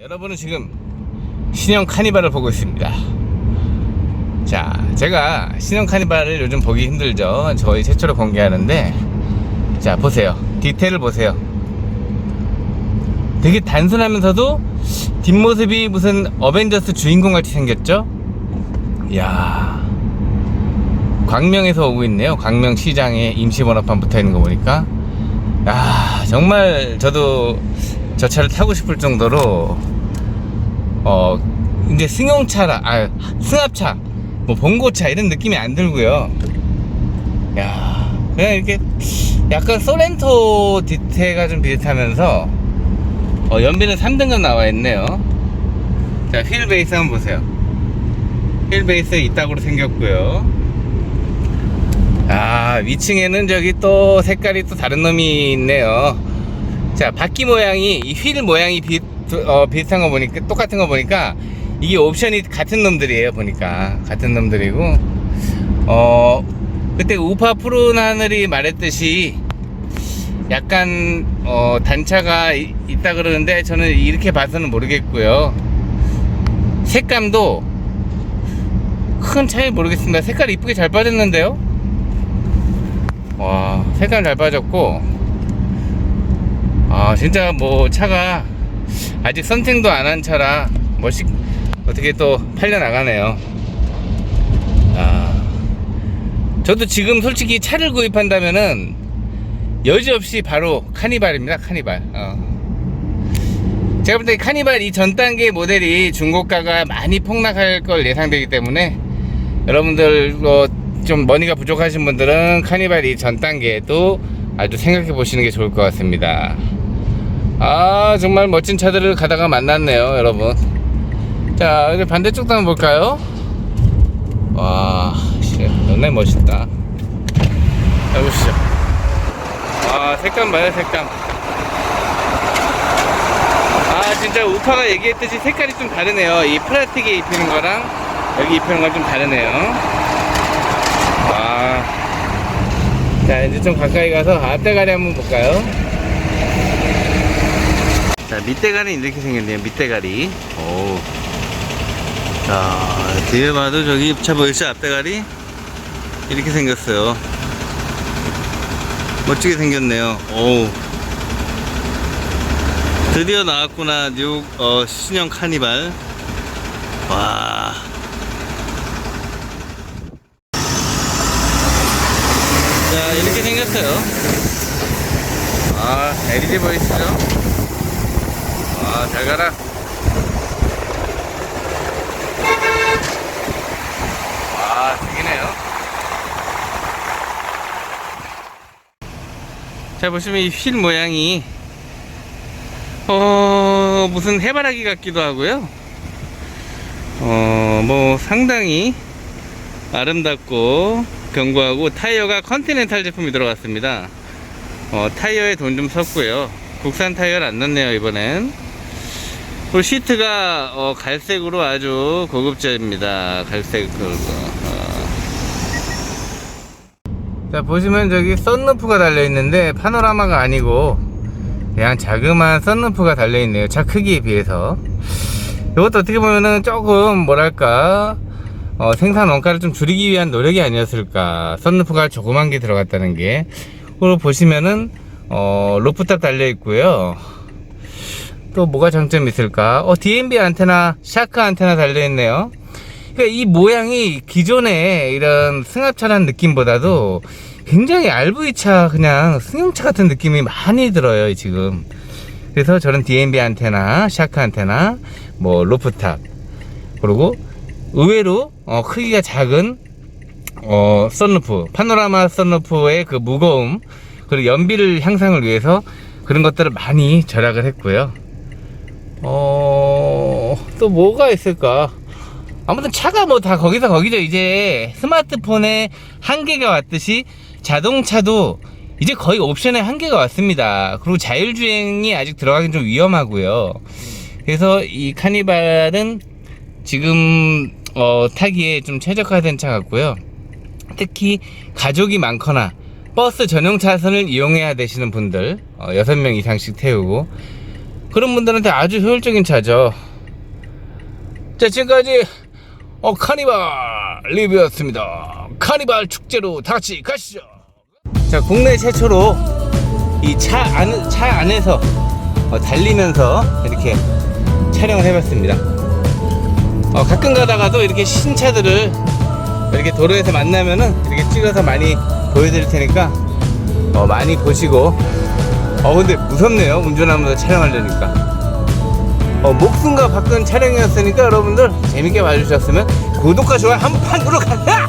여러분은 지금 신형 카니발을 보고 있습니다. 자, 제가 신형 카니발을 요즘 보기 힘들죠. 저희 최초로 공개하는데, 자, 보세요. 디테일을 보세요. 되게 단순하면서도 뒷모습이 무슨 어벤져스 주인공 같이 생겼죠? 이야. 광명에서 오고 있네요. 광명 시장에 임시 번호판 붙어 있는 거 보니까. 야, 정말 저도 저 차를 타고 싶을 정도로 어 이제 승용차라 아 승합차 뭐 봉고차 이런 느낌이 안 들고요. 야 그냥 이렇게 약간 소렌토 디테가 좀 비슷하면서 어 연비는 3등급 나와 있네요. 자 휠 베이스 한번 보세요. 휠 베이스 이따구로 생겼고요. 아 위층에는 저기 또 색깔이 또 다른 놈이 있네요 자 바퀴 모양이 이 휠 모양이 비, 어, 비슷한 거 보니까 똑같은 거 보니까 이게 옵션이 같은 놈들이에요 보니까. 같은 놈들이고. 어 그때 우파 푸른 하늘이 말했듯이 약간 어 단차가 이- 있다 그러는데 저는 이렇게 봐서는 모르겠고요. 색감도 큰 차이 모르겠습니다. 색깔 이쁘게 잘 빠졌는데요? 와 색감 잘 빠졌고 아 진짜 뭐 차가 아직 선팅도 안 한 차라 멋있 어떻게 또 팔려 나가네요. 아 저도 지금 솔직히 차를 구입한다면은 여지없이 바로 카니발입니다. 카니발. 어. 제가 볼 때 카니발 이 전 단계 모델이 중고가가 많이 폭락할 걸 예상되기 때문에 여러분들 어, 좀 머니가 부족하신 분들은 카니발 이 전 단계도 아주 생각해 보시는 게 좋을 것 같습니다. 아 정말 멋진 차들을 가다가 만났네요 여러분. 자 이제 반대쪽도 한번 볼까요? 와 씨, 너네 멋있다. 자 보시죠. 아 색감 봐요 색감. 아 진짜 우파가 얘기했듯이 색깔이 좀 다르네요. 이 플라스틱에 입히는 거랑 여기 입히는 건 좀 다르네요. 아자 이제 좀 가까이 가서 앞대가리 한번 볼까요? 자 밑대가리는 이렇게 생겼네요 밑대가리 오. 자 뒤에 봐도 저기 차 보이시죠 앞대가리 이렇게 생겼어요. 멋지게 생겼네요. 오 드디어 나왔구나 뉴 어, 신형 카니발. 와. 자, 이렇게 생겼어요. 아, LED 보이시죠? 아, 잘 가라. 아, 죽이네요. 자, 보시면 이 휠 모양이, 어, 무슨 해바라기 같기도 하고요. 어, 뭐, 상당히 아름답고, 견고하고, 타이어가 컨티넨탈 제품이 들어갔습니다. 어, 타이어에 돈 좀 썼고요. 국산 타이어를 안 넣네요, 이번엔. 그리고 시트가 어, 갈색으로 아주 고급져입니다. 갈색 그거. 어. 자 보시면 저기 썬루프가 달려 있는데 파노라마가 아니고 그냥 자그마한 썬루프가 달려 있네요. 차 크기에 비해서. 이것도 어떻게 보면은 조금 뭐랄까 어, 생산 원가를 좀 줄이기 위한 노력이 아니었을까. 썬루프가 조그만 게 들어갔다는 게. 그리고 보시면은 어, 로프탑 달려 있고요. 또 뭐가 장점이 있을까? 어, DMB 안테나, 샤크 안테나 달려있네요. 그러니까 이 모양이 기존의 이런 승합차라는 느낌보다도 굉장히 RV차 그냥 승용차 같은 느낌이 많이 들어요, 지금. 그래서 저는 DMB 안테나, 샤크 안테나, 뭐, 로프탑. 그리고 의외로 어, 크기가 작은 어, 썬루프, 파노라마 썬루프의 그 무거움, 그리고 연비를 향상을 위해서 그런 것들을 많이 절약을 했고요. 어, 또 뭐가 있을까? 아무튼 차가 뭐 다 거기서 거기죠. 이제 스마트폰에 한계가 왔듯이 자동차도 이제 거의 옵션에 한계가 왔습니다. 그리고 자율주행이 아직 들어가긴 좀 위험하고요. 그래서 이 카니발은 지금 어, 타기에 좀 최적화된 차 같고요. 특히 가족이 많거나 버스 전용 차선을 이용해야 되시는 분들 어, 6명 이상씩 태우고 그런 분들한테 아주 효율적인 차죠. 자, 지금까지 어, 카니발 리뷰였습니다. 카니발 축제로 다 같이 가시죠. 자, 국내 최초로 이 차 안, 차 안에서 어, 달리면서 이렇게 촬영을 해봤습니다. 어, 가끔 가다가도 이렇게 신차들을 이렇게 도로에서 만나면은 이렇게 찍어서 많이 보여드릴 테니까 어, 많이 보시고 어 근데 무섭네요. 운전하면서 촬영하려니까. 어 목숨과 바꾼 촬영이었으니까 여러분들 재밌게 봐주셨으면 구독과 좋아요 한 판 누르 가자